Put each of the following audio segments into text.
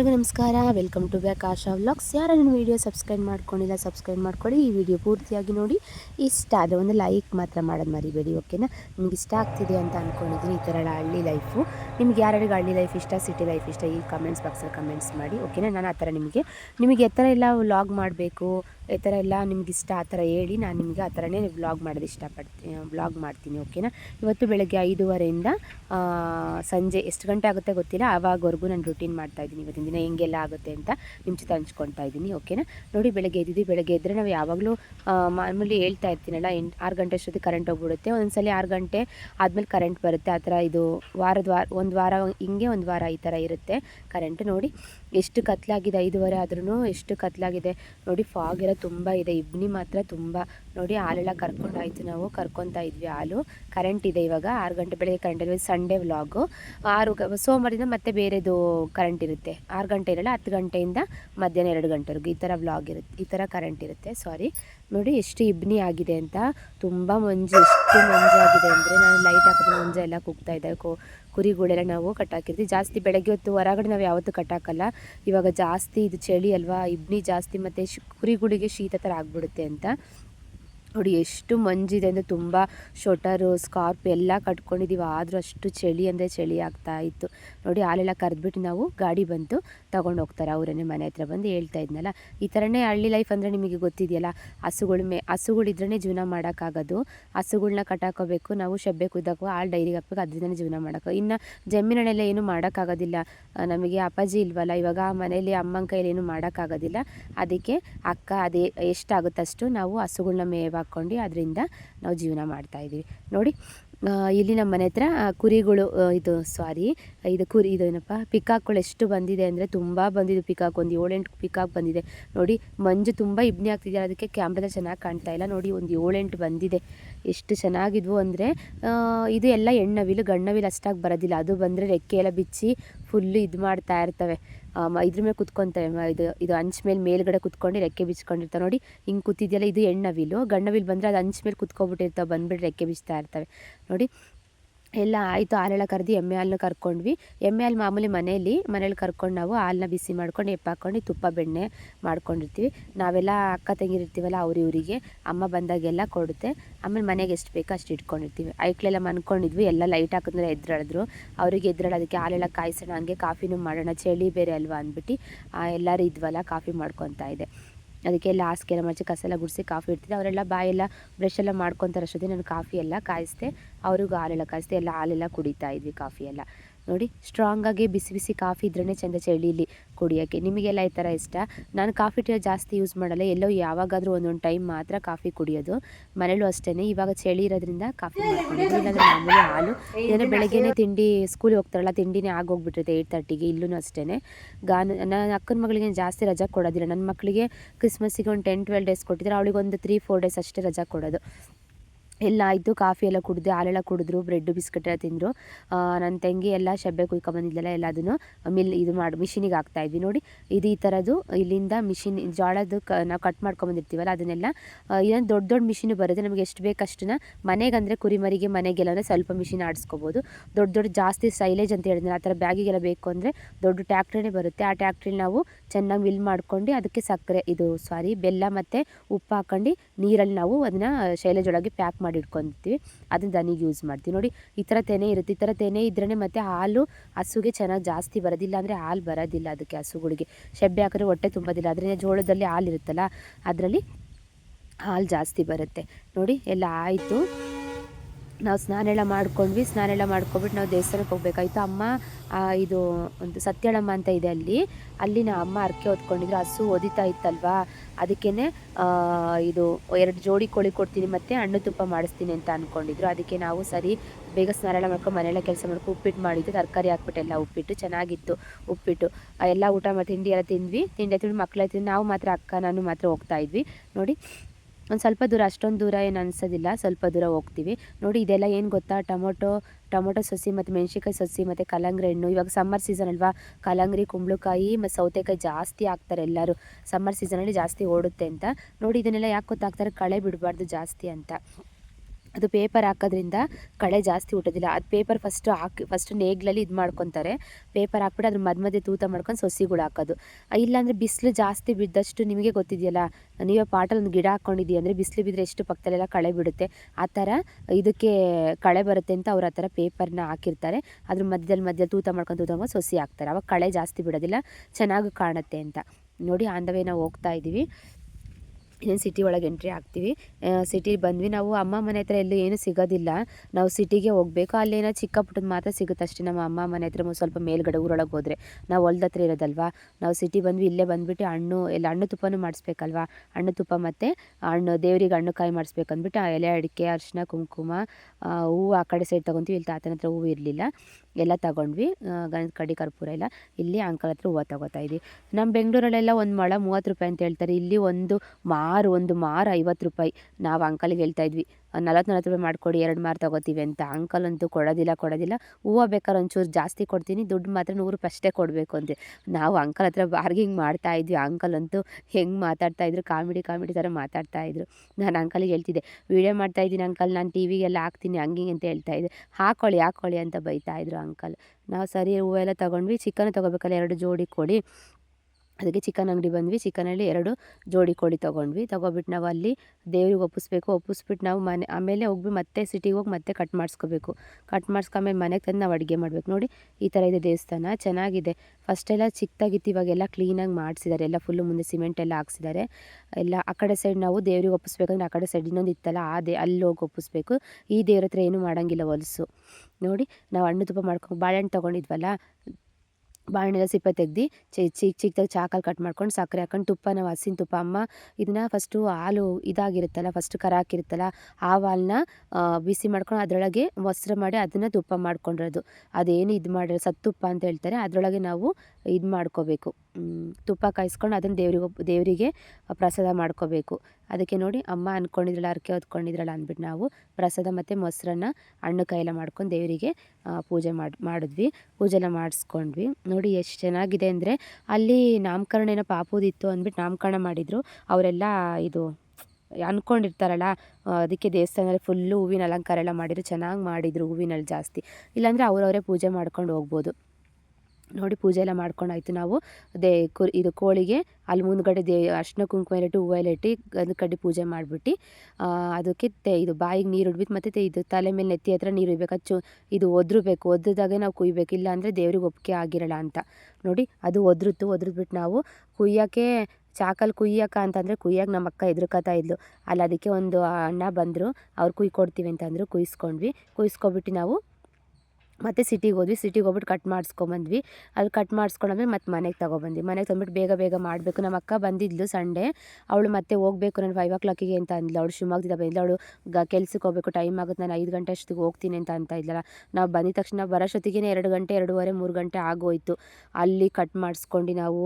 ಎಲ್ಲರಿಗೂ ನಮಸ್ಕಾರ. Welcome to back Asha vlogs ಯಾರು ನನ್ನ ವೀಡಿಯೋ ಸಬ್ಸ್ಕ್ರೈಬ್ ಮಾಡ್ಕೊಂಡಿಲ್ಲ ಸಬ್ಸ್ಕ್ರೈಬ್ ಮಾಡ್ಕೊಳ್ಳಿ. ಈ ವಿಡಿಯೋ ಪೂರ್ತಿಯಾಗಿ ನೋಡಿ. ಇಷ್ಟ ಆದರೆ ಒಂದು ಲೈಕ್ ಮಾತ್ರ ಮಾಡೋದು ಮರಿಬೇಡಿ ಓಕೆನಾ ನಿಮ್ಗೆ ಇಷ್ಟ ಆಗ್ತಿದೆ ಅಂತ ಅಂದ್ಕೊಂಡಿದ್ದೀನಿ ಈ ಥರ ಹಳ್ಳಿ ಲೈಫು ನಿಮ್ಗೆ ಯಾರ್ಯಾರಿಗೆ ಹಳ್ಳಿ ಲೈಫ್ ಇಷ್ಟ ಸಿಟಿ ಲೈಫ್ ಇಷ್ಟ, ಈ ಕಮೆಂಟ್ಸ್ ಬಾಕ್ಸಲ್ಲಿ ಕಮೆಂಟ್ಸ್ ಮಾಡಿ ಓಕೆನಾ ನಾನು ಆ ಥರ ನಿಮಗೆ ನಿಮಗೆ ಎತ್ತರ ಎಲ್ಲ ವ್ಲಾಗ್ ಮಾಡಬೇಕು ಈ ಥರ ಎಲ್ಲ ನಿಮ್ಗೆ ಇಷ್ಟ, ಆ ಥರ ಹೇಳಿ ನಾನು ನಿಮಗೆ ಆ ಥರನೇ ವ್ಲಾಗ್ ಮಾಡೋದು ಇಷ್ಟಪಡ್ತೀನಿ ವ್ಲಾಗ್ ಮಾಡ್ತೀನಿ ಓಕೆನಾ ಇವತ್ತು ಬೆಳಗ್ಗೆ ಐದೂವರೆಯಿಂದ ಸಂಜೆ, ಎಷ್ಟು ಗಂಟೆ ಆಗುತ್ತೆ ಗೊತ್ತಿಲ್ಲ? ಆವಾಗವರೆಗೂ ನಾನು ರುಟೀನ್ ಮಾಡ್ತಾಯಿದ್ದೀನಿ ಇವತ್ತಿನ ದಿನ ಹೆಂಗೆಲ್ಲ ಆಗುತ್ತೆ ಅಂತ ನಿಮ್ಮ ಜೊತೆ ಹಂಚ್ಕೊಳ್ತಾ ಇದ್ದೀನಿ, ಓಕೆನಾ? ನೋಡಿ ಬೆಳಗ್ಗೆ ಎದ್ದಿದ್ದು ಬೆಳಗ್ಗೆ ಎದ್ದರೆ ನಾವು ಯಾವಾಗಲೂ ಮಾಮೂಲಿ ಹೇಳ್ತಾ ಇರ್ತೀನಲ್ಲ, ಎಂಟು, ಆರು ಗಂಟೆ ಅಷ್ಟೊತ್ತಿಗೆ ಕರೆಂಟ್ ಹೋಗ್ಬಿಡುತ್ತೆ. ಒಂದ್ಸಲ ಆರು ಗಂಟೆ ಆದಮೇಲೆ ಕರೆಂಟ್ ಬರುತ್ತೆ, ಆ ಥರ ಇದು ವಾರದ ವಾರ, ಒಂದು ವಾರ ಹಿಂಗೆ ಒಂದು ವಾರ ಈ ಥರ ಇರುತ್ತೆ ಕರೆಂಟ್ ನೋಡಿ ಎಷ್ಟು ಕತ್ಲಾಗಿದೆ, ಐದುವರೆ ಆದ್ರೂ ಎಷ್ಟು ಕತ್ಲಾಗಿದೆ. ನೋಡಿ ಫಾಗ್ ಎಲ್ಲ ತುಂಬ ಇದೆ, ಇಬ್ನಿ ಮಾತ್ರ ತುಂಬ. ನೋಡಿ ಹಾಲೆಲ್ಲ ಕರ್ಕೊಂಡಾಯ್ತು ನಾವು, ಕರ್ಕೊತಾ ಇದ್ವಿ ಹಾಲು. ಕರೆಂಟ್ ಇದೆ ಇವಾಗ, ಆರು ಗಂಟೆ, ಬೆಳಗ್ಗೆ ಕರೆಂಟ್ ಇರೋದು ಸಂಡೇ ವ್ಲಾಗು ಆರು ಸೋಮವಾರದಿಂದ ಮತ್ತೆ ಬೇರೆದು ಕರೆಂಟ್ ಇರುತ್ತೆ. ಆರು ಗಂಟೆ ಇರಲ್ಲ, ಹತ್ತು ಗಂಟೆಯಿಂದ ಮಧ್ಯಾಹ್ನ ಎರಡು ಗಂಟೆವರೆಗೂ ಈ ಥರ ವ್ಲಾಗ್ ಇರುತ್ತೆ, ಈ ಥರ ಕರೆಂಟ್ ಇರುತ್ತೆ ಸಾರಿ ನೋಡಿ ಎಷ್ಟು ಇಬ್ನಿ ಆಗಿದೆ ಅಂತ, ತುಂಬ ಮಂಜು, ಎಷ್ಟು ಮಂಜು ಆಗಿದೆ ಅಂದರೆ ನಾನು ಲೈಟ್ ಹಾಕಿದ್ರೆ ಮಂಜು ಎಲ್ಲ ಕುಗ್ತಾ ಇದೆ. ಕುರಿಗಳೆಲ್ಲ ನಾವು ಕಟ್ಟಾಕಿರ್ತೀವಿ ಜಾಸ್ತಿ ಬೆಳಗ್ಗೆ ಹೊತ್ತು, ಹೊರಗಡೆ ನಾವು ಯಾವತ್ತೂ ಕಟ್ಟಾಕಲ್ಲ ಇವಾಗ ಜಾಸ್ತಿ ಇದು ಚಳಿ ಅಲ್ವಾ, ಇಬ್ನಿ ಜಾಸ್ತಿ, ಮತ್ತು ಕುರಿಗಳಿಗೆ ಶೀತ ಥರ ಆಗಿಬಿಡುತ್ತೆ ಅಂತ. ನೋಡಿ ಎಷ್ಟು ಮಂಜಿದೆ ಅಂದರೆ ತುಂಬ ಶೊಟರು, ಸ್ಕಾರ್ಪ್ ಎಲ್ಲ ಕಟ್ಕೊಂಡಿದ್ದೀವಿ ಆದರೂ ಅಷ್ಟು ಚಳಿ ಅಂದರೆ ಚಳಿ ಆಗ್ತಾ ಇತ್ತು. ನೋಡಿ ಹಾಲೆಲ್ಲ ಕರೆದ್ಬಿಟ್ಟು ನಾವು ಗಾಡಿ ಬಂತು ತೊಗೊಂಡು ಹೋಗ್ತಾರೆ. ಅವರನ್ನೇ ಮನೆ ಹತ್ರ ಬಂದು ಹೇಳ್ತಾ ಇದ್ನಲ್ಲ, ಈ ಥರನೇ ಹಳ್ಳಿ ಲೈಫ್ ಅಂದರೆ ನಿಮಗೆ ಗೊತ್ತಿದೆಯಲ್ಲ, ಹಸುಗಳ ಮೇ ಹಸುಗಳಿದ್ರೇ ಜೀವನ ಮಾಡೋಕ್ಕಾಗೋದು. ಹಸುಗಳನ್ನ ಕಟ್ಟಾಕೋಬೇಕು, ನಾವು ಶಬ್ಬೆ ಕುದ್ದಕ್ಕೂ ಹಾಲು ಡೈರಿಗೆ ಹಾಕ್ಬೇಕು, ಅದರಿಂದನೇ ಜೀವನ ಮಾಡೋಕೆ ಇನ್ನು ಜಮೀನಲ್ಲೆಲ್ಲ ಏನೂ ಮಾಡೋಕ್ಕಾಗೋದಿಲ್ಲ. ನಮಗೆ ಅಪ್ಪಾಜಿ ಇಲ್ವಲ್ಲ, ಇವಾಗ ಮನೇಲಿ ಅಮ್ಮನ ಕೈಯಲ್ಲಿ ಏನೂ ಮಾಡೋಕ್ಕಾಗೋದಿಲ್ಲ. ಅದಕ್ಕೆ ಅಕ್ಕ, ಅದೇ ಎಷ್ಟಾಗುತ್ತಷ್ಟು ನಾವು ಹಸುಗಳನ್ನ ಮೇವ ಹಾಕ್ಕೊಂಡು ಅದರಿಂದ ನಾವು ಜೀವನ ಮಾಡ್ತಾಯಿದ್ದೀವಿ ನೋಡಿ ಇಲ್ಲಿ ನಮ್ಮ ಮನೆ ಹತ್ರ ಕುರಿಗಳು ಇದು ಸಾರಿ ಇದು ಕುರಿ, ಇದು ಏನಪ್ಪ, ಪಿಕಾಕ್ಗಳು ಎಷ್ಟು ಬಂದಿದೆ ಅಂದರೆ ತುಂಬ ಬಂದಿದ್ದು ಪಿಕಾಕ್, ಒಂದು ಏಳೆಂಟು ಪಿಕಾಕ್ ಬಂದಿದೆ. ನೋಡಿ, ಮಂಜು ತುಂಬ ಇಬ್ನಿ ಆಗ್ತಿದೆ ಅದಕ್ಕೆ ಕ್ಯಾಮ್ರಾದಲ್ಲಿ ಚೆನ್ನಾಗಿ ಕಾಣ್ತಾ ಇಲ್ಲ. ನೋಡಿ, ಒಂದು ಏಳೆಂಟು ಬಂದಿದೆ. ಎಷ್ಟು ಚೆನ್ನಾಗಿದ್ವು ಅಂದರೆ ಇದು ಎಲ್ಲ ಹೆಣ್ಣವಿಲು ಗಣ್ಣವಿಲು ಅಷ್ಟಾಗಿ ಬರೋದಿಲ್ಲ. ಅದು ಬಂದರೆ ರೆಕ್ಕೆ ಎಲ್ಲ ಬಿಚ್ಚಿ ಫುಲ್ಲು ಇದು ಮಾಡ್ತಾ ಇರ್ತವೆ. ಇದ್ರ ಮೇಲೆ ಕುತ್ಕೊತವೆ ಇದು ಇದು ಅಂಚ ಮೇಲೆ ಮೇಲ್ಗಡೆ ಕುತ್ಕೊಂಡು ರೆಕ್ಕೆ ಬಿಚ್ಕೊಂಡಿರ್ತಾವೆ. ನೋಡಿ, ಹಿಂಗೆ ಕೂತಿದೆಯಲ್ಲ, ಇದು ಹೆಣ್ಣವಿಲು ಗಣ್ಣವಿಲು ಬಂದರೆ ಅದು ಅಂಚ್ ಮೇಲೆ ಕುತ್ಕೊಬಿಟ್ಟಿರ್ತಾವೆ, ಬಂದ್ಬಿಟ್ಟು ರೆಕ್ಕೆ ಬಿಚ್ತಾ ಇರ್ತವೆ. ನೋಡಿ ಎಲ್ಲ ಆಯಿತು ಹಾಲೆಲ್ಲ ಕರೆದು ಎಮ್ಮೆ ಹಾಲನ್ನ ಕರ್ಕೊಂಡ್ವಿ. ಎಮ್ಮೆ ಹಾಲು ಮಾಮೂಲಿ ಮನೆಯಲ್ಲಿ ಮನೇಲಿ ಕರ್ಕೊಂಡು ನಾವು ಹಾಲನ್ನ ಬಿಸಿ ಮಾಡ್ಕೊಂಡು ಎಪ್ಪಾಕೊಂಡು ತುಪ್ಪ, ಬೆಣ್ಣೆ ಮಾಡ್ಕೊಂಡಿರ್ತೀವಿ. ನಾವೆಲ್ಲ ಅಕ್ಕ ತಂಗಿರಿರ್ತೀವಲ್ಲ, ಅವ್ರ ಇವರಿಗೆ. ಅಮ್ಮ ಬಂದಾಗೆಲ್ಲ ಕೊಡುತ್ತೆ. ಆಮೇಲೆ ಮನೆಗೆ ಎಷ್ಟು ಬೇಕೋ ಅಷ್ಟು ಇಟ್ಕೊಂಡಿರ್ತೀವಿ. ಐಕ್ಳೆಲ್ಲ ಮನ್ಕೊಂಡಿದ್ವಿ, ಎಲ್ಲ ಲೈಟ್ ಹಾಕಿದ್ರೆ ಎದ್ರಳಿದ್ರು. ಅವ್ರಿಗೆ ಎದ್ರಳೋದಕ್ಕೆ ಹಾಲೆಲ್ಲ ಕಾಯಿಸೋಣ, ಹಂಗೆ ಕಾಫಿನೂ ಮಾಡೋಣ, ಚಳಿ ಬೇರೆ ಅಲ್ವಾ ಅಂದ್ಬಿಟ್ಟು ಎಲ್ಲರೂ ಇದ್ವಲ್ಲ, ಕಾಫಿ ಮಾಡ್ಕೊತಾ ಇದೆ ಅದಕ್ಕೆ ಎಲ್ಲ ಮಚ್ಚಿ ಕಸ ಎಲ್ಲ ಗುಡಿಸಿ ಕಾಫಿ ಇಡ್ತಿದ್ದೆ ಅವರೆಲ್ಲ ಬಾಯೆಲ್ಲ ಬ್ರಷ್ ಎಲ್ಲ ಮಾಡ್ಕೊತಾರೆ ಅಷ್ಟೊತ್ತಿಗೆ ನಾನು ಕಾಫಿ ಎಲ್ಲ ಕಾಯಿಸ್ದೆ, ಅವ್ರಿಗೂ ಹಾಲೆಲ್ಲ ಕಾಯಿಸ್ದೆ, ಎಲ್ಲ ಹಾಲೆಲ್ಲ ಕುಡಿತಾ ಇದ್ವಿ ಕಾಫಿ ಎಲ್ಲ. ನೋಡಿ ಸ್ಟ್ರಾಂಗಾಗಿ ಬಿಸಿ ಬಿಸಿ ಕಾಫಿ ಇದ್ರೇ ಚೆಂದ ಚಳಿಲಿ ಕುಡಿಯೋಕ್ಕೆ. ನಿಮಗೆಲ್ಲ ಈ ಥರ ಇಷ್ಟ? ನಾನು ಕಾಫಿ ಟೀ ಜಾಸ್ತಿ ಯೂಸ್ ಮಾಡಲ್ಲ. ಎಲ್ಲೋ ಯಾವಾಗಾದರೂ ಒಂದೊಂದು ಟೈಮ್ ಮಾತ್ರ ಕಾಫಿ ಕುಡಿಯೋದು. ಮನೇಲೂ ಅಷ್ಟೇ ಇವಾಗ ಚಳಿ ಇರೋದ್ರಿಂದ ಕಾಫಿ ಮಾಡ್ಕೊಂಡಿದ್ದು ಇಲ್ಲಾಂದರೆ ಮಾಮೂಲಿ ಹಾಲು. ಏನೋ ಬೆಳಗ್ಗೆನೇ ತಿಂಡಿ ಸ್ಕೂಲಿಗೆ ಹೋಗ್ತಾರಲ್ಲ, ತಿಂಡಿನೇ ಆಗೋಗ್ಬಿಟ್ಟಿರುತ್ತೆ ಏಯ್ಟ್ ತರ್ಟಿಗೆ ಇಲ್ಲೂ ಅಷ್ಟೇ ಗಾನ, ನನ್ನ ಅಕ್ಕನ ಮಗಳಿಗೆ ಜಾಸ್ತಿ ರಜಾ ಕೊಡೋದಿಲ್ಲ. ನನ್ನ ಮಕ್ಕಳಿಗೆ ಕ್ರಿಸ್ಮಸ್ಸಿಗೆ ಒಂದು ಟೆನ್ ಟ್ವೆಲ್ ಡೇಸ್ ಕೊಟ್ಟಿದ್ದಾರೆ ಅವಳಿಗೆ ಒಂದು ತ್ರೀ ಫೋರ್ ಡೇಸ್ ಅಷ್ಟೇ ರಜಾ ಕೊಡೋದು. ಎಲ್ಲ ಆಯಿತು. ಕಾಫಿ ಎಲ್ಲ ಕುಡಿದು, ಹಾಲೆಲ್ಲ ಕುಡಿದ್ರು ಬ್ರೆಡ್ಡು ಬಿಸ್ಕೆಟ್ ಎಲ್ಲ ತಿಂದರು. ನನ್ನ ತಂಗಿ ಎಲ್ಲ ಶಬ್ಬೆ ಕುಯ್ಕೊಂಬಂದಿದ್ದೆಲ್ಲ ಎಲ್ಲದನ್ನು, ಮಿಲ್ ಇದು ಮಾಡಿ ಮಿಷಿನಿಗೆ ಹಾಕ್ತಾಯಿದ್ವಿ ನೋಡಿ, ಇದು ಈ ಥರದ್ದು ಇಲ್ಲಿಂದ ಮಿಷಿನ್ ಜೋಳದ್ದು ಕ, ನಾವು ಕಟ್ ಮಾಡ್ಕೊಂಬಂದಿರ್ತೀವಲ್ಲ ಅದನ್ನೆಲ್ಲ ಏನೋ ದೊಡ್ಡ ದೊಡ್ಡ ಮಿಷಿನ್ ಬರುತ್ತೆ. ನಮಗೆ ಎಷ್ಟು ಬೇಕಷ್ಟನ್ನ ಮನೆಗೆ ಅಂದರೆ ಕುರಿಮರಿಗೆ ಮನೆಗೆಲ್ಲ ಸ್ವಲ್ಪ ಮಿಷಿನ್ ಆಡಿಸ್ಕೋಬೋದು. ದೊಡ್ಡ ದೊಡ್ಡ ಜಾಸ್ತಿ ಸೈಲೇಜ್ ಅಂತ ಹೇಳಿದ್ರೆ ಆ ಥರ ಬ್ಯಾಗಿಗೆಲ್ಲ ಬೇಕು ಅಂದರೆ ದೊಡ್ಡ ಟ್ಯಾಕ್ಟ್ರೇ ಬರುತ್ತೆ. ಆ ಟ್ಯಾಕ್ಟ್ರಲ್ಲಿ ನಾವು ಚೆನ್ನಾಗಿ ಮಿಲ್ ಮಾಡ್ಕೊಂಡು ಅದಕ್ಕೆ ಸಕ್ಕರೆ, ಇದು ಸಾರಿ ಬೆಲ್ಲ ಮತ್ತು ಉಪ್ಪು ಹಾಕೊಂಡು ನೀರಲ್ಲಿ ನಾವು ಅದನ್ನು ಶೈಲೇಜೊಳಗೆ ಪ್ಯಾಕ್ ಮಾಡಿ ಇಟ್ಕೊತೀವಿ. ಅದನ್ನ ದನಿಗೆ ಯೂಸ್ ಮಾಡ್ತೀವಿ. ನೋಡಿ, ಈ ಥರ ತೆನೆ ಇರುತ್ತೆ. ಈ ಥರ ತೆನೆ ಇದ್ರೇ ಮತ್ತು ಹಾಲು ಹಸುಗೆ ಚೆನ್ನಾಗಿ ಜಾಸ್ತಿ ಬರೋದಿಲ್ಲ ಅಂದರೆ ಹಾಲು ಬರೋದಿಲ್ಲ ಅದಕ್ಕೆ ಹಸುಗಳಿಗೆ. ಶೆಬ್ಬೆ ಹಾಕಿದ್ರೆ ಹೊಟ್ಟೆ ತುಂಬೋದಿಲ್ಲ. ಅದರಿಂದ ಜೋಳದಲ್ಲಿ ಹಾಲು ಇರುತ್ತಲ್ಲ, ಅದರಲ್ಲಿ ಹಾಲು ಜಾಸ್ತಿ ಬರುತ್ತೆ. ನೋಡಿ, ಎಲ್ಲ ಆಯಿತು. ನಾವು ಸ್ನಾನ ಎಲ್ಲ ಮಾಡ್ಕೊಂಡ್ವಿ. ಸ್ನಾನ ಎಲ್ಲ ಮಾಡ್ಕೊಬಿಟ್ಟು ನಾವು ದೇವಸ್ಥಾನಕ್ಕೆ ಹೋಗ್ಬೇಕಾಯ್ತು. ಅಮ್ಮ ಇದು ಒಂದು ಸತ್ಯಳಮ್ಮ ಅಂತ ಇದೆ ಅಲ್ಲಿ. ಅಲ್ಲಿ ನಾ ಅಮ್ಮ ಅರ್ಕೆ ಹೊತ್ಕೊಂಡಿದ್ರು. ಹಸು ಓದಿತಾ ಇತ್ತಲ್ವಾ? ಅದಕ್ಕೇ ಇದು ಎರಡು ಜೋಡಿ ಕೋಳಿ ಕೊಡ್ತೀನಿ ಮತ್ತು ಹಣ್ಣು ತುಪ್ಪ ಮಾಡಿಸ್ತೀನಿ ಅಂತ ಅಂದ್ಕೊಂಡಿದ್ರು ಅದಕ್ಕೆ ನಾವು ಸರಿ, ಬೇಗ ಸ್ನಾನ ಎಲ್ಲ ಮಾಡ್ಕೊಂಡು ಮನೆಯೆಲ್ಲ ಕೆಲಸ ಮಾಡ್ಕೊಂಡು ಉಪ್ಪಿಟ್ಟು ಮಾಡಿದ್ದು. ತರಕಾರಿ ಹಾಕ್ಬಿಟ್ಟು ಎಲ್ಲ ಉಪ್ಪಿಟ್ಟು, ಚೆನ್ನಾಗಿತ್ತು ಉಪ್ಪಿಟ್ಟು. ಎಲ್ಲ ಊಟ ಮಾಡಿ, ತಿಂಡಿ ಎಲ್ಲ ತಿಂದ್ವಿ. ತಿಂಡಿ ತಿಂದು ಮಕ್ಕಳ ತಿಂದು ನಾವು ಮಾತ್ರ ಅಕ್ಕ, ನಾನು ಮಾತ್ರ ಹೋಗ್ತಾ ಇದ್ವಿ. ನೋಡಿ ಒಂದು ಸ್ವಲ್ಪ ದೂರ, ಅಷ್ಟೊಂದು ದೂರ ಏನು ಅನಿಸೋದಿಲ್ಲ. ಸ್ವಲ್ಪ ದೂರ ಹೋಗ್ತೀವಿ. ನೋಡಿ, ಇದೆಲ್ಲ ಏನು ಗೊತ್ತಾ? ಟೊಮೊಟೊ ಟೊಮೊಟೊ ಸಸಿ ಮತ್ತು ಮೆಣಸಿನ್ಕಾಯಿ ಸಸಿ ಮತ್ತು ಕಲ್ಲಂಗಡಿ ಹಣ್ಣು. ಇವಾಗ ಸಮ್ಮರ್ ಸೀಸನ್ ಅಲ್ವಾ? ಕಲ್ಲಂಗಡಿ ಕುಂಬಳಕಾಯಿ ಮತ್ತು ಸೌತೆಕಾಯಿ ಜಾಸ್ತಿ ಹಾಕ್ತಾರೆ ಎಲ್ಲರೂ. ಸಮ್ಮರ್ ಸೀಸನಲ್ಲಿ ಜಾಸ್ತಿ ಓಡುತ್ತೆ ಅಂತ. ನೋಡಿ, ಇದನ್ನೆಲ್ಲ ಯಾಕೆ ಗೊತ್ತಾಗ್ತಾರೆ? ಕಳೆ ಬಿಡಬಾರ್ದು ಜಾಸ್ತಿ ಅಂತ. ಅದು ಪೇಪರ್ ಹಾಕೋದ್ರಿಂದ ಕಳೆ ಜಾಸ್ತಿ ಹುಟ್ಟೋದಿಲ್ಲ. ಅದು ಪೇಪರ್ ಫಸ್ಟು ಹಾಕಿ ಫಸ್ಟ್ ನೇಗ್ಲಲ್ಲಿ ಇದು ಮಾಡ್ಕೊತಾರೆ. ಪೇಪರ್ ಹಾಕ್ಬಿಟ್ಟು ಅದ್ರ ಮಧ್ಯ ಮಧ್ಯೆ ತೂತ ಮಾಡ್ಕೊಂಡು ಸೊಸಿಗಳು ಹಾಕೋದು. ಇಲ್ಲಾಂದರೆ ಬಿಸಿಲು ಜಾಸ್ತಿ ಬಿದ್ದಷ್ಟು ನಿಮಗೆ ಗೊತ್ತಿದೆಯಲ್ಲ, ನೀವೇ ಪಾಟಲ್ಲಿ ಒಂದು ಗಿಡ ಹಾಕ್ಕೊಂಡಿದ್ದೀವಿ ಅಂದರೆ ಬಿಸಿಲು ಬಿದ್ದರೆ ಎಷ್ಟು ಪಕ್ಕದಲ್ಲೆಲ್ಲ ಕಳೆ ಬಿಡುತ್ತೆ? ಆ ಥರ ಇದಕ್ಕೆ ಕಳೆ ಬರುತ್ತೆ ಅಂತ ಅವ್ರು ಆ ಥರ ಪೇಪರ್ನ ಹಾಕಿರ್ತಾರೆ. ಅದ್ರ ಮಧ್ಯದಲ್ಲಿ ಮಧ್ಯದಲ್ಲಿ ತೂತ ಮಾಡ್ಕೊಂಡು ತೂತ ಮಾಡ್ಕೊಂಡು ಸೊಸಿ ಹಾಕ್ತಾರೆ. ಅವಾಗ ಕಳೆ ಜಾಸ್ತಿ ಬಿಡೋದಿಲ್ಲ, ಚೆನ್ನಾಗಿ ಕಾಣುತ್ತೆ ಅಂತ. ನೋಡಿ ಆನ್ ನಾವು ಹೋಗ್ತಾ ಇದ್ದೀವಿ ಸಿಟಿ ಒಳಗೆ ಎಂಟ್ರಿ ಆಗ್ತೀವಿ ಸಿಟಿ ಬಂದ್ವಿ. ನಾವು ಅಮ್ಮ ಮನೆ ಹತ್ರ ಎಲ್ಲೂ ಏನು ಸಿಗೋದಿಲ್ಲ. ನಾವು ಸಿಟಿಗೆ ಹೋಗಬೇಕು. ಅಲ್ಲೇನೋ ಚಿಕ್ಕ ಪುಟ್ಟದ ಮಾತ್ರ ಸಿಗುತ್ತೆ ಅಷ್ಟೇ. ನಮ್ಮ ಅಮ್ಮ ಮನೆ ಹತ್ರ ಸ್ವಲ್ಪ ಮೇಲ್ಗಡೆ ಊರೊಳಗೆ ಹೋದರೆ. ನಾವು ಹೊಲ್ದ ಹತ್ರ ಇರೋದಲ್ವಾ? ನಾವು ಸಿಟಿ ಬಂದ್ವಿ. ಇಲ್ಲೇ ಬಂದುಬಿಟ್ಟು ಹಣ್ಣು, ಎಲ್ಲ ಹಣ್ಣು ತುಪ್ಪನೂ ಮಾಡಿಸ್ಬೇಕಲ್ವಾ? ಹಣ್ಣು ತುಪ್ಪ ಮತ್ತು ಹಣ್ಣು, ದೇವ್ರಿಗೆ ಹಣ್ಣು ಕಾಯಿ ಮಾಡಿಸ್ಬೇಕಂದ್ಬಿಟ್ಟು ಆ ಎಲೆ ಅಡಿಕೆ ಅರಿಶಿನ ಕುಂಕುಮ ಹೂವು ಆ ಕಡೆ ಸೈಡ್ ತೊಗೊತೀವಿ. ಇಲ್ಲಿ ತಾತನ ಹತ್ರ ಹೂವು ಇರಲಿಲ್ಲ. ಎಲ್ಲ ತಗೊಂಡ್ವಿ. ಗಂಧ ಕಡ್ಡಿ ಕರ್ಪೂರ ಎಲ್ಲ. ಇಲ್ಲಿ ಅಂಕಲ್ ಹತ್ರ ಹೂವು ತಗೋತಾ ಇದ್ವಿ. ನಮ್ಮ ಬೆಂಗಳೂರಲ್ಲೆಲ್ಲ ಒಂದು ಮೊಳ ಮೂವತ್ತು ರೂಪಾಯಿ ಅಂತ ಹೇಳ್ತಾರೆ. ಇಲ್ಲಿ ಒಂದು ಮಾರು ಒಂದು ಮಾರು ಐವತ್ತು ರೂಪಾಯಿ. ನಾವು ಅಂಕಲ್ಗೆ ಹೇಳ್ತಾ ಇದ್ವಿ. ನಲ್ವತ್ತು ನಲ್ವತ್ತು ರೂಪಾಯಿ ಮಾಡಿಕೊಡಿ, ಎರಡು ಮಾರು ತೊಗೋತೀವಿ ಅಂತ. ಅಂಕಲ್ ಅಂತೂ ಕೊಡೋದಿಲ್ಲ ಕೊಡೋದಿಲ್ಲ. ಹೂವು ಬೇಕಾದ್ರೆ ಒಂಚೂರು ಜಾಸ್ತಿ ಕೊಡ್ತೀನಿ, ದುಡ್ಡು ಮಾತ್ರ ನೂರು ರೂಪಾಯಿ ಅಷ್ಟೇ ಕೊಡಬೇಕು ಅಂತೆ. ನಾವು ಅಂಕಲ್ ಹತ್ರ ಬಾರ್ಗಿಂಗ್ ಮಾಡ್ತಾ ಇದ್ವಿ. ಅಂಕಲ್ ಅಂತೂ ಹೆಂಗೆ ಮಾತಾಡ್ತಾ ಇದ್ರು ಕಾಮಿಡಿ ಕಾಮಿಡಿ ಥರ ಮಾತಾಡ್ತಾ ಇದ್ರು. ನಾನು ಅಂಕಲಿಗೆ ಹೇಳ್ತಿದ್ದೆ ವೀಡಿಯೋ ಮಾಡ್ತಾ ಇದ್ದೀನಿ ಅಂಕಲ್ ನಾನು ಟಿ ವಿಗೆಲ್ಲ ಹಾಕ್ತೀನಿ, ಹಂಗೆ ಅಂತ ಹೇಳ್ತಾ ಇದ್ದೆ. ಹಾಕೊಳ್ಳಿ ಹಾಕೊಳ್ಳಿ, ಅಂತ ಬೈತಾ ಇದ್ರು ಅಂಕಲ್ ನಾವು ಸರಿ, ಹೂವೆಲ್ಲ ತೊಗೊಂಡ್ವಿ. ಚಿಕನ್ ತೊಗೋಬೇಕಲ್ಲ, ಎರಡು ಜೋಡಿ ಕೊಡಿ. ಅದಕ್ಕೆ ಚಿಕನ್ ಅಂಗಡಿ ಬಂದ್ವಿ. ಚಿಕನಲ್ಲಿ ಎರಡು ಜೋಡಿ ಕೋಳಿ ತೊಗೊಂಡ್ವಿ. ತೊಗೊಬಿಟ್ಟು ನಾವು ಅಲ್ಲಿ ದೇವ್ರಿಗೆ ಒಪ್ಪಿಸ್ಬೇಕು. ಒಪ್ಪಿಸ್ಬಿಟ್ಟು ನಾವು ಮನೆ, ಆಮೇಲೆ ಹೋಗ್ಬಿ ಮತ್ತೆ ಸಿಟಿಗೆ ಹೋಗಿ ಮತ್ತೆ ಕಟ್ ಮಾಡಿಸ್ಕೋಬೇಕು. ಕಟ್ ಮಾಡಿಸ್ಕೊಂಡ್ಮೇಲೆ ಮನೆಗೆ ತಂದು ನಾವು ಅಡುಗೆ ಮಾಡಬೇಕು. ನೋಡಿ ಈ ಥರ ಇದೆ ದೇವಸ್ಥಾನ. ಚೆನ್ನಾಗಿದೆ. ಫಸ್ಟೆಲ್ಲ ಚಿಕ್ಕದಾಗಿತ್ತು. ಇವಾಗೆಲ್ಲ ಕ್ಲೀನಾಗಿ ಮಾಡಿಸಿದ್ದಾರೆ. ಎಲ್ಲ ಫುಲ್ಲು ಮುಂದೆ ಸಿಮೆಂಟ್ ಎಲ್ಲ ಹಾಕ್ಸಿದ್ದಾರೆ. ಎಲ್ಲ ಆ ಕಡೆ ಸೈಡ್ ನಾವು ದೇವ್ರಿಗೆ ಒಪ್ಪಿಸ್ಬೇಕಂದ್ರೆ ಆ ಕಡೆ ಸೈಡ್ ಇನ್ನೊಂದು ಇತ್ತಲ್ಲ, ಆ ದೇ, ಅಲ್ಲಿ ಹೋಗಿ ಒಪ್ಪಿಸ್ಬೇಕು. ಈ ದೇವ್ರ ಹತ್ರ ಏನೂ ಮಾಡೋಂಗಿಲ್ಲ ಹೊಲಸು. ನೋಡಿ, ನಾವು ಹಣ್ಣು ತುಪ್ಪ ಮಾಡ್ಕೊಂಡು ಬಾಳೆಹಣ್ಣು ತೊಗೊಂಡಿದ್ವಲ್ಲ ಬಾಳೆಹಣ್ಣೆಲ್ಲ ಸಿಪ್ಪೆ ತೆಗ್ದು ಚಿಕ್ಕ ಚಿಕ್ಕದಾಗಿ ಚಾಕಲ್ಲಿ ಕಟ್ ಮಾಡ್ಕೊಂಡು ಸಕ್ಕರೆ ಹಾಕೊಂಡು ತುಪ್ಪ ನಾವು ಹಸಿನ ತುಪ್ಪ. ಅಮ್ಮ, ಇದನ್ನ ಫಸ್ಟು ಹಾಲು ಇದಾಗಿರುತ್ತಲ್ಲ ಫಸ್ಟ್ ಕರ ಹಾಕಿರುತ್ತಲ್ಲ, ಆ ಹಾಲನ್ನ ಬಿಸಿ ಮಾಡ್ಕೊಂಡು ಅದರೊಳಗೆ ಮೊಸರು ಮಾಡಿ ಅದನ್ನು ತುಪ್ಪ ಮಾಡ್ಕೊಂಡಿರೋದು. ಅದೇನು ಇದು ಮಾಡಿರೋ ಸತ್ತುಪ್ಪ ಅಂತ ಹೇಳ್ತಾರೆ, ಅದರೊಳಗೆ ನಾವು ಇದು ಮಾಡ್ಕೋಬೇಕು. ತುಪ್ಪ ಕಾಯಿಸ್ಕೊಂಡು ಅದನ್ನು ದೇವ್ರಿಗೆ ದೇವರಿಗೆ ಪ್ರಸಾದ ಮಾಡ್ಕೋಬೇಕು. ಅದಕ್ಕೆ ನೋಡಿ ಅಮ್ಮ ಅಂದ್ಕೊಂಡಿದ್ರಲ್ಲ ಅರ್ಕೆ ಹೊತ್ಕೊಂಡಿದ್ರಲ್ಲ ಅಂದ್ಬಿಟ್ಟು ನಾವು ಪ್ರಸಾದ ಮತ್ತು ಮೊಸರನ್ನ ಹಣ್ಣು ಕಾಯಿಲ್ಲ ಮಾಡ್ಕೊಂಡು ದೇವರಿಗೆ ಪೂಜೆ ಮಾಡಿ, ಮಾಡಿದ್ವಿ. ಪೂಜೆ ಎಲ್ಲ ಮಾಡಿಸ್ಕೊಂಡ್ವಿ. ನೋಡಿ ಎಷ್ಟು ಚೆನ್ನಾಗಿದೆ ಅಂದರೆ ಅಲ್ಲಿ ನಾಮಕರಣ ಏನೋ ಪಾಪುದಿತ್ತು ಅಂದ್ಬಿಟ್ಟು ನಾಮಕರಣ ಮಾಡಿದರು. ಅವರೆಲ್ಲ ಇದು ಅಂದ್ಕೊಂಡಿರ್ತಾರಲ್ಲ ಅದಕ್ಕೆ ದೇವಸ್ಥಾನದಲ್ಲಿ ಫುಲ್ಲು ಹೂವಿನ ಅಲಂಕಾರ ಎಲ್ಲ ಮಾಡಿದ್ರು. ಚೆನ್ನಾಗಿ ಮಾಡಿದರು ಹೂವಿನಲ್ಲಿ ಜಾಸ್ತಿ. ಇಲ್ಲಾಂದರೆ ಅವರವರೇ ಪೂಜೆ ಮಾಡ್ಕೊಂಡು ಹೋಗ್ಬೋದು. ನೋಡಿ ಪೂಜೆ ಎಲ್ಲ ಮಾಡ್ಕೊಂಡಾಯ್ತು ನಾವು. ದೇ ಇದು ಕೋಳಿಗೆ ಅಲ್ಲಿ ಮುಂದ್ಗಡೆ ದೇ ಅರ್ಶಿನ ಕುಂಕುಮ ಎಲ್ಲ ಇಟ್ಟು ಹೂವೆಲ್ಲ ಇಟ್ಟು ಅದು ಕಡ್ಡಿ ಪೂಜೆ ಮಾಡಿಬಿಟ್ಟು ಅದಕ್ಕೆ ತೆ, ಇದು ಬಾಯಿಗೆ ನೀರು ಇಡ್ಬಿಟ್ಟು ಮತ್ತು ಇದು ತಲೆ ಮೇಲೆ ನೆತ್ತಿ ಹತ್ರ ನೀರು ಇಡಬೇಕು ಅದು ಚು ಇದು ಒದ್ರಬೇಕು. ಒದ್ದದಾಗೆ ನಾವು ಕುಯ್ಬೇಕು. ಇಲ್ಲ ಅಂದರೆ ದೇವ್ರಿಗೆ ಒಪ್ಪಿಗೆ ಆಗಿರಲ್ಲ ಅಂತ. ನೋಡಿ, ಅದು ಒದ್ರುತ್ತು. ಒದ್ರದ್ಬಿಟ್ಟು ನಾವು ಕುಯ್ಯೋಕ್ಕೆ ಚಾಕಲ್ಲಿ ಕುಯ್ಯಕ್ಕ ಅಂತಂದರೆ ಕುಯ್ಯಕ್ಕೆ ನಮ್ಮ ಅಕ್ಕ ಎದುರುಕತಾ ಇದ್ಲು. ಅಲ್ಲಿ ಅದಕ್ಕೆ ಒಂದು ಅಣ್ಣ ಬಂದರು. ಅವ್ರು ಕುಯ್ಕೊಡ್ತೀವಿ ಕೊಡ್ತೀವಿ ಅಂತಂದರು ಕುಯ್ಸ್ಕೊಂಡ್ವಿ. ಕುಯ್ಸ್ಕೊಬಿಟ್ಟು ನಾವು ಮತ್ತು ಸಿಟಿಗೆ ಹೋದ್ವಿ. ಸಿಟಿಗೆ ಹೋಗ್ಬಿಟ್ಟು ಕಟ್ ಮಾಡಿಸ್ಕೊಂಬಂದ್ವಿ. ಅಲ್ಲಿ ಕಟ್ ಮಾಡಿಸ್ಕೊಂಡಾದ್ಮೇಲೆ ಮತ್ತೆ ಮನೆಗೆ ತೊಗೊಬಂದ್ವಿ. ಮನೆಗೆ ತಂದ್ಬಿಟ್ಟು ಬೇಗ ಬೇಗ ಮಾಡಬೇಕು. ನಮ್ಮ ಅಕ್ಕ ಬಂದಿದ್ಲು ಸಂಡೇ. ಅವಳು ಮತ್ತೆ ಹೋಗಬೇಕು ನಾನು ಫೈವ್ ಓ ಕ್ಲಾಕಿಗೆ ಅಂತ ಅಂದ್ಲು. ಅವಳು ಶಿವಮೊಗ್ಗದಿಂದ ಬಂದಿಲ್ಲ ಅವಳು ಗ ಕೆಲ್ಸಕ್ಕೆ ಹೋಗಬೇಕು. ಟೈಮ್ ಆಗುತ್ತೆ ನಾನು ಐದು ಗಂಟೆ ಅಷ್ಟಿಗೆ ಹೋಗ್ತೀನಿ ಅಂತ ಅಂತ ಇದ್ದಲ್ಲ ನಾವು ಬಂದಿದ ತಕ್ಷಣ ಬರೋಷ್ಟೊತ್ತಿಗೆ ಎರಡು ಗಂಟೆ, ಎರಡೂವರೆ, ಮೂರು ಗಂಟೆ ಆಗೋಯ್ತು. ಅಲ್ಲಿ ಕಟ್ ಮಾಡಿಸ್ಕೊಂಡು ನಾವು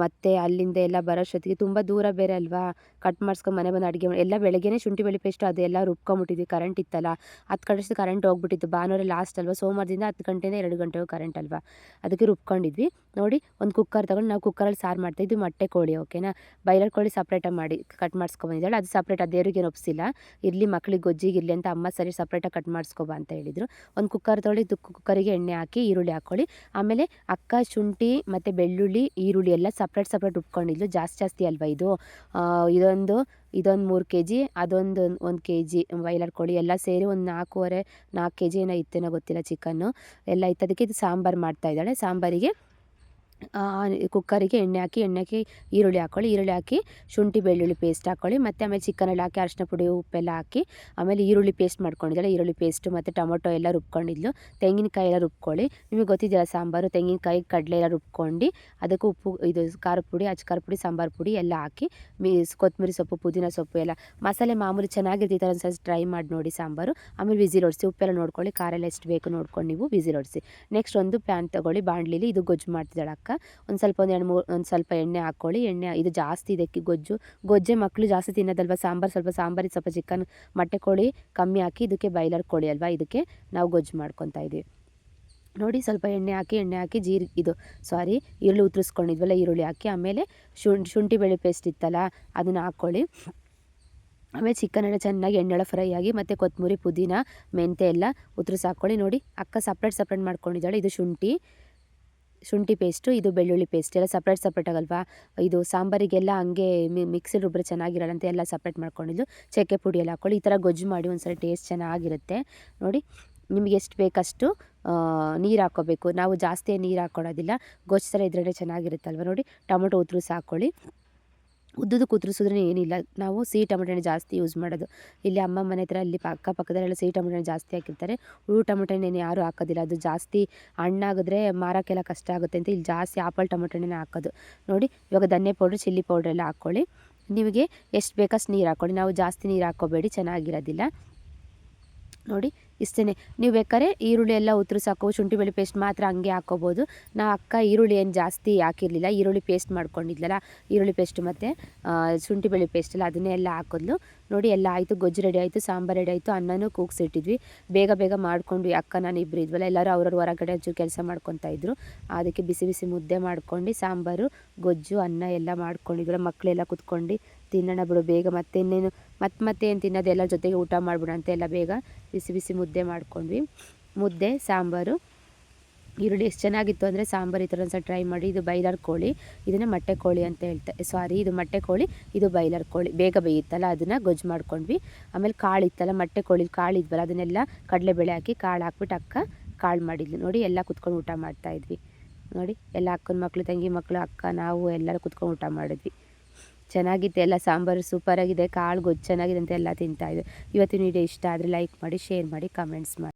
ಮತ್ತು ಅಲ್ಲಿಂದ ಎಲ್ಲ ಬರೋಷ್ಟೊತ್ತಿಗೆ ತುಂಬ ದೂರ ಬೇರೆ ಅಲ್ವಾ? ಕಟ್ ಮಾಡಿಸ್ಕೊಂಡು ಮನೆ ಬಂದು ಅಡುಗೆ ಎಲ್ಲ ಬೆಳಗ್ಗೆನೇ ಶುಂಠಿ ಬೆಳಿ ಪೇಸ್ಟ್ ಅದೆಲ್ಲ ರುಬ್ಕೊಂಬಿಟ್ಟಿದ್ವಿ ಕರೆಂಟ್ ಇತ್ತಲ್ಲ, ಹತ್ತು ಕಡೆ ಕರೆಂಟ್ ಹೋಗ್ಬಿಟ್ಟಿತ್ತು. ಭಾನುವಾರ ಲಾಸ್ಟ್ ಅಲ್ವಾ? ಸೋಮವಾರದಿಂದ ಹತ್ತು ಗಂಟೆಯಿಂದ ಎರಡು ಗಂಟೆಗೂ ಕರೆಂಟ್ ಅಲ್ವಾ? ಅದಕ್ಕೆ ರುಬ್ಕೊಂಡಿದ್ವಿ. ನೋಡಿ, ಒಂದು ಕುಕ್ಕರ್ ತೊಗೊಂಡು ನಾವು ಕುಕ್ಕರಲ್ಲಿ ಸಾರು ಮಾಡ್ತಾಯಿದ್ವಿ ಮೊಟ್ಟೆ ಕೋಳಿ ಓಕೆನಾ ಬೈಲರ್ ಕೋಳಿ ಸಪ್ರೇಟಾಗಿ ಮಾಡಿ ಕಟ್ ಮಾಡಿಸ್ಕೊಬಂದಿದ್ದಾಳೆ ಅದು ಸಪ್ರೇಟ್ ಅದು ದೇವರಿಗೆ ಒಪ್ಸಿಲ್ಲ. ಇರಲಿ ಮಕ್ಳಿಗೆ ಗೊಜ್ಜಿಗೆ ಇರಲಿ ಅಂತ ಅಮ್ಮ ಸರಿ ಸಪ್ರೇಟಾಗಿ ಕಟ್ ಮಾಡಿಸ್ಕೊಬಾ ಅಂತ ಹೇಳಿದರು. ಒಂದು ಕುಕ್ಕರ್ ತೊಗೊಳ್ಳಿ ಕುಕ್ಕರಿಗೆ ಎಣ್ಣೆ ಹಾಕಿ, ಈರುಳ್ಳಿ ಹಾಕ್ಕೊಳ್ಳಿ ಆಮೇಲೆ ಅಕ್ಕ, ಶುಂಠಿ ಮತ್ತು ಬೆಳ್ಳುಳ್ಳಿ, ಈರುಳ್ಳಿ ಎಲ್ಲ ಸಪ್ರೇಟ್ ಸಪ್ರೇಟ್ ಉಟ್ಕೊಂಡಿದ್ಲು. ಜಾಸ್ತಿ ಜಾಸ್ತಿ ಅಲ್ವಾ ಇದು? ಇದೊಂದು ಇದೊಂದು ಮೂರು ಕೆ ಜಿ ಅದೊಂದು ಒಂದು ಕೆ ಜಿ ಬೈಲರ್ ಕೋಳಿ ಎಲ್ಲ ಸೇರಿ ಒಂದು ನಾಲ್ಕೂವರೆ, ನಾಲ್ಕು ಕೆ ಜಿ ಏನೋ ಇತ್ತೇನೋ ಗೊತ್ತಿಲ್ಲ ಚಿಕನ್ನು ಎಲ್ಲ ಇತ್ತು ಅದಕ್ಕೆ ಇದು ಸಾಂಬಾರು ಮಾಡ್ತಾಯಿದ್ದಾಳೆ ಸಾಂಬಾರಿಗೆ ಕುಕ್ಕರಿಗೆ ಎಣ್ಣೆ ಹಾಕಿ ಎಣ್ಣೆ ಹಾಕಿ ಈರುಳ್ಳಿ ಹಾಕ್ಕೊಳ್ಳಿ ಈರುಳ್ಳಿ ಹಾಕಿ ಶುಂಠಿ, ಬೆಳ್ಳುಳ್ಳಿ ಪೇಸ್ಟ್ ಹಾಕ್ಕೊಳ್ಳಿ ಮತ್ತು ಆಮೇಲೆ ಚಿಕನಲ್ಲಿ ಹಾಕಿ ಅರಿಶಿನ ಪುಡಿ, ಉಪ್ಪೆಲ್ಲ ಹಾಕಿ, ಆಮೇಲೆ ಈರುಳ್ಳಿ ಪೇಸ್ಟ್ ಮಾಡ್ಕೊಂಡಿದ್ದಾಳೆ ಈರುಳ್ಳಿ ಪೇಸ್ಟು ಮತ್ತು ಟೊಮೊಟೊ ಎಲ್ಲ ರುಬ್ಕೊಂಡಿದ್ಲು. ತೆಂಗಿನಕಾಯಿ ಎಲ್ಲ ರುಬ್ಕೊಳ್ಳಿ. ನಿಮಗೆ ಗೊತ್ತಿದೆಯಲ್ಲ ಸಾಂಬಾರು, ತೆಂಗಿನಕಾಯಿ, ಕಡಲೆ ಎಲ್ಲ ರುಬ್ಕೊಂಡು ಅದಕ್ಕೆ ಉಪ್ಪು, ಇದು ಖಾರ ಪುಡಿ, ಅಚ್ಚ ಖಾರ ಪುಡಿ, ಸಾಂಬಾರು ಪುಡಿ ಎಲ್ಲ ಹಾಕಿ, ಮೀಸ್, ಕೊತ್ತಂಬರಿ ಸೊಪ್ಪು, ಪುದೀನ ಸೊಪ್ಪು ಎಲ್ಲ. ಮಸಾಲೆ ಮಾಮೂಲಿ ಚೆನ್ನಾಗಿರ್ತಿ ಒಂದು ಥರ ಒಂದು ಟ್ರೈ ಮಾಡಿ ನೋಡಿ ಸಾಂಬಾರು. ಆಮೇಲೆ ವಿಸಿಲ್ ಹೊಡಿಸಿ ಉಪ್ಪೆಲ್ಲ ನೋಡ್ಕೊಳ್ಳಿ, ಖಾರ ಎಷ್ಟು ಬೇಕು ನೋಡ್ಕೊಂಡು ನೀವು ವಿಸಿಲ್ ಹೊಡಿಸಿ ನೆಕ್ಸ್ಟ್ ಒಂದು ಪ್ಯಾನ್ ತೊಗೊಳ್ಳಿ ಬಾಣಲಿಲಿ ಇದು ಗೊಜ್ಜು ಮಾಡ್ತಿದ್ದಾಳೆ ಅಕ್ಕ. ಒಂದು ಸ್ವಲ್ಪ ಒಂದು ಎರಡು ಮೂರು, ಒಂದು ಸ್ವಲ್ಪ ಎಣ್ಣೆ ಹಾಕ್ಕೊಳ್ಳಿ ಎಣ್ಣೆ, ಇದು ಜಾಸ್ತಿ ಇದಕ್ಕೆ ಗೊಜ್ಜು. ಗೊಜ್ಜೆ ಮಕ್ಕಳು ಜಾಸ್ತಿ ತಿನ್ನೋದಲ್ವ? ಸಾಂಬಾರು ಸ್ವಲ್ಪ ಸಾಂಬಾರಿಗೆ ಸ್ವಲ್ಪ ಚಿಕನ್ ಮೊಟ್ಟೆ ಕೋಳಿ ಕಮ್ಮಿ ಹಾಕಿ ಇದಕ್ಕೆ ಬಾಯ್ಲರ್ ಕೋಳಿ ಅಲ್ವಾ? ಇದಕ್ಕೆ ನಾವು ಗೊಜ್ಜು ಮಾಡ್ಕೊತಾ ಇದ್ದೀವಿ ನೋಡಿ, ಸ್ವಲ್ಪ ಎಣ್ಣೆ ಹಾಕಿ ಎಣ್ಣೆ ಹಾಕಿ ಜೀರಿಗೆ ಇದು ಸಾರಿ ಈರುಳ್ಳಿ ಉತ್ತರಿಸ್ಕೊಂಡಿದ್ವಲ್ಲ ಈರುಳ್ಳಿ ಹಾಕಿ. ಆಮೇಲೆ ಶುಂಠಿ ಬೆಳ್ಳಿ ಪೇಸ್ಟ್ ಇತ್ತಲ್ಲ, ಅದನ್ನು ಹಾಕ್ಕೊಳ್ಳಿ ಆಮೇಲೆ ಚಿಕನ್ ಎಲ್ಲ ಚೆನ್ನಾಗಿ ಎಣ್ಣೆಳ ಫ್ರೈ ಆಗಿ, ಮತ್ತು ಕೊತ್ತಂಬರಿ ಪುದೀನ ಮೆಂತೆ ಎಲ್ಲ ಉತ್ತರಿಸಿ ಹಾಕ್ಕೊಳ್ಳಿ ನೋಡಿ, ಅಕ್ಕ ಸಪ್ರೇಟ್ ಸಪ್ರೇಟ್ ಮಾಡ್ಕೊಂಡಿದ್ದಾಳೆ. ಇದು ಶುಂಠಿ. ಶುಂಠಿ ಪೇಸ್ಟು ಇದು ಬೆಳ್ಳುಳ್ಳಿ ಪೇಸ್ಟ್ ಎಲ್ಲ ಸಪ್ರೇಟ್ ಸಪ್ರೇಟ್ ಆಗಲ್ವಾ? ಇದು ಸಾಂಬಾರಿಗೆಲ್ಲ ಹಂಗೆ ಮಿಕ್ಸಿ ರುಬ್ಬ್ರೆ ಚೆನ್ನಾಗಿರಲ್ಲ ಅಂತ ಎಲ್ಲ ಸಪ್ರೇಟ್ ಮಾಡ್ಕೊಂಡಿದ್ದು. ಚಕ್ಕೆ ಪುಡಿ ಎಲ್ಲ ಹಾಕ್ಕೊಳ್ಳಿ. ಈ ಥರ ಗೊಜ್ಜು ಮಾಡಿ ಒಂದ್ಸಲ ಟೇಸ್ಟ್ ಚೆನ್ನಾಗಿರುತ್ತೆ. ನೋಡಿ, ನಿಮಗೆ ಎಷ್ಟು ಬೇಕಷ್ಟು ನೀರು ಹಾಕ್ಕೋಬೇಕು. ನಾವು ಜಾಸ್ತಿ ನೀರು ಹಾಕ್ಕೊಳ್ಳೋದಿಲ್ಲ ಗೊಜ್ಜು ಥರ ಇದ್ರೇ ಚೆನ್ನಾಗಿರುತ್ತಲ್ವ? ನೋಡಿ, ಟೊಮೊಟೊ ಉತ್ರಿಸಿ ಹಾಕ್ಕೊಳ್ಳಿ. ಉದ್ದುದಕ್ಕೆ ಕುದುರಿಸಿದ್ರೆ ಏನಿಲ್ಲ. ನಾವು ಸಿಹಿ ಟೊಮೆಟೊ ಜಾಸ್ತಿ ಯೂಸ್ ಮಾಡೋದು. ಇಲ್ಲಿ ಅಮ್ಮ ಮನೆ ಹತ್ರ ಅಲ್ಲಿ ಅಕ್ಕಪಕ್ಕದಲ್ಲೆಲ್ಲ ಸಿಹಿ ಟೊಮೆಟೊ ಜಾಸ್ತಿ ಹಾಕಿರ್ತಾರೆ. ಹುಳು ಟೊಮೆಟೊ ಹಣ್ಣೇನು ಯಾರು ಹಾಕೋದಿಲ್ಲ. ಅದು ಜಾಸ್ತಿ ಹಣ್ಣಾಗಿದ್ರೆ ಮಾರೋಕ್ಕೆಲ್ಲ ಕಷ್ಟ ಆಗುತ್ತೆ ಅಂತ ಇಲ್ಲಿ ಜಾಸ್ತಿ ಆಪಲ್ ಟೊಮೆಟೊ ಹಣ್ಣೇ ಹಾಕೋದು. ನೋಡಿ, ಇವಾಗ ಧನ್ಯ ಪೌಡ್ರ್ ಚಿಲ್ಲಿ ಪೌಡ್ರ್ ಎಲ್ಲ ಹಾಕ್ಕೊಳ್ಳಿ ನಿಮಗೆ ಎಷ್ಟು ಬೇಕಷ್ಟು ನೀರು ಹಾಕ್ಕೊಳ್ಳಿ ನಾವು ಜಾಸ್ತಿ ನೀರು ಹಾಕ್ಕೋಬೇಡಿ, ಚೆನ್ನಾಗಿರೋದಿಲ್ಲ. ನೋಡಿ ಇಷ್ಟೇ ನೀವು ಬೇಕಾದ್ರೆ ಈರುಳ್ಳಿ ಎಲ್ಲ ಉತ್ತರು ಸಾಕು, ಶುಂಠಿ ಬೆಳ್ಳಿ ಪೇಸ್ಟ್ ಮಾತ್ರ ಹಂಗೆ ಹಾಕೋಬೋದು. ನಾ ಅಕ್ಕ ಈರುಳ್ಳಿ ಏನು ಜಾಸ್ತಿ ಹಾಕಿರಲಿಲ್ಲ, ಈರುಳ್ಳಿ ಪೇಸ್ಟ್ ಮಾಡ್ಕೊಂಡಿದ್ಲಲ್ಲ, ಈರುಳ್ಳಿ ಪೇಸ್ಟ್ ಮತ್ತು ಶುಂಠಿ ಬೆಳ್ಳಿ ಪೇಸ್ಟ್ ಅದನ್ನೇ ಎಲ್ಲ ಹಾಕಿದ್ಲು. ನೋಡಿ ಎಲ್ಲ ಆಯಿತು, ಗೊಜ್ಜು ರೆಡಿ ಆಯಿತು, ಸಾಂಬಾರು ರೆಡಿ ಆಯಿತು, ಅನ್ನನೂ ಕೂಗ್ಸಿಟ್ಟಿದ್ವಿ. ಬೇಗ ಬೇಗ ಮಾಡ್ಕೊಂಡ್ವಿ ಅಕ್ಕ ನಾನು ಇಬ್ಬರು ಇದ್ವಲ್ಲ, ಎಲ್ಲರೂ ಅವ್ರವ್ರ ಹೊರಗಡೆ ಒಂಚೂರು ಕೆಲಸ ಮಾಡ್ಕೊತಾ ಇದ್ರು. ಅದಕ್ಕೆ ಬಿಸಿ ಬಿಸಿ ಮುದ್ದೆ ಮಾಡ್ಕೊಂಡು ಸಾಂಬಾರು, ಗೊಜ್ಜು, ಅನ್ನ ಎಲ್ಲ ಮಾಡ್ಕೊಂಡಿದ್ರು ಮಕ್ಕಳೆಲ್ಲ ಕುತ್ಕೊಂಡು ತಿನ್ನೋಣ ಬಿಡು ಬೇಗ. ಮತ್ತೆ ಇನ್ನೇನು ಮತ್ತೆ ಮತ್ತೆ ಏನು ತಿನ್ನೋದು? ಎಲ್ಲ ಜೊತೆಗೆ ಊಟ ಮಾಡ್ಬಿಡೋಣ ಅಂತ ಎಲ್ಲ ಬೇಗ ಬಿಸಿ ಬಿಸಿ ಮುದ್ದೆ ಮಾಡ್ಕೊಂಡ್ವಿ. ಮುದ್ದೆ, ಸಾಂಬಾರು. ಈರುಳ್ಳಿ ಎಷ್ಟು ಚೆನ್ನಾಗಿತ್ತು ಅಂದರೆ ಸಾಂಬಾರು ಈ ಥರ ಒಂದು ಟ್ರೈ ಮಾಡಿ. ಇದು ಬೈಲರ್ ಕೋಳಿ. ಇದನ್ನು ಮೊಟ್ಟೆ ಕೋಳಿ ಅಂತ ಹೇಳ್ತಾರೆ ಸಾರಿ ಇದು ಮೊಟ್ಟೆ ಕೋಳಿ, ಇದು ಬೈಲರ್ ಕೋಳಿ. ಬೇಗ ಬೇಯುತ್ತಲ್ಲ, ಅದನ್ನು ಗೊಜ್ಜು ಮಾಡ್ಕೊಂಡ್ವಿ. ಆಮೇಲೆ ಕಾಳು ಇತ್ತಲ್ಲ, ಮೊಟ್ಟೆ ಕೋಳಿ ಕಾಳು ಇದ್ವಲ್ಲ, ಅದನ್ನೆಲ್ಲ ಕಡಲೆಬೇಳೆ ಹಾಕಿ ಕಾಳು ಹಾಕ್ಬಿಟ್ಟು ಅಕ್ಕ ಕಾಳು ಮಾಡಿದ್ವಿ ನೋಡಿ ಎಲ್ಲ ಕುತ್ಕೊಂಡು ಊಟ ಮಾಡ್ತಾಯಿದ್ವಿ ನೋಡಿ ಎಲ್ಲ ಅಕ್ಕನ ಮಕ್ಕಳು ತಂಗಿ ಮಕ್ಕಳು ಅಕ್ಕ, ನಾವು ಎಲ್ಲರೂ ಕುತ್ಕೊಂಡು ಊಟ ಮಾಡಿದ್ವಿ. ಚೆನ್ನಾಗಿತ್ತು ಎಲ್ಲ ಸಾಂಬಾರು ಸೂಪರಾಗಿದೆ, ಕಾಳು ಗೊಜ್ಜು ಚೆನ್ನಾಗಿದೆ ಅಂತ ಎಲ್ಲ ತಿಂತಾಯಿದ್ವಿ ಇವತ್ತಿನ ವಿಡಿಯೋ ಇಷ್ಟ ಆದರೆ ಲೈಕ್ ಮಾಡಿ ಶೇರ್ ಮಾಡಿ ಕಮೆಂಟ್ಸ್ ಮಾಡಿ.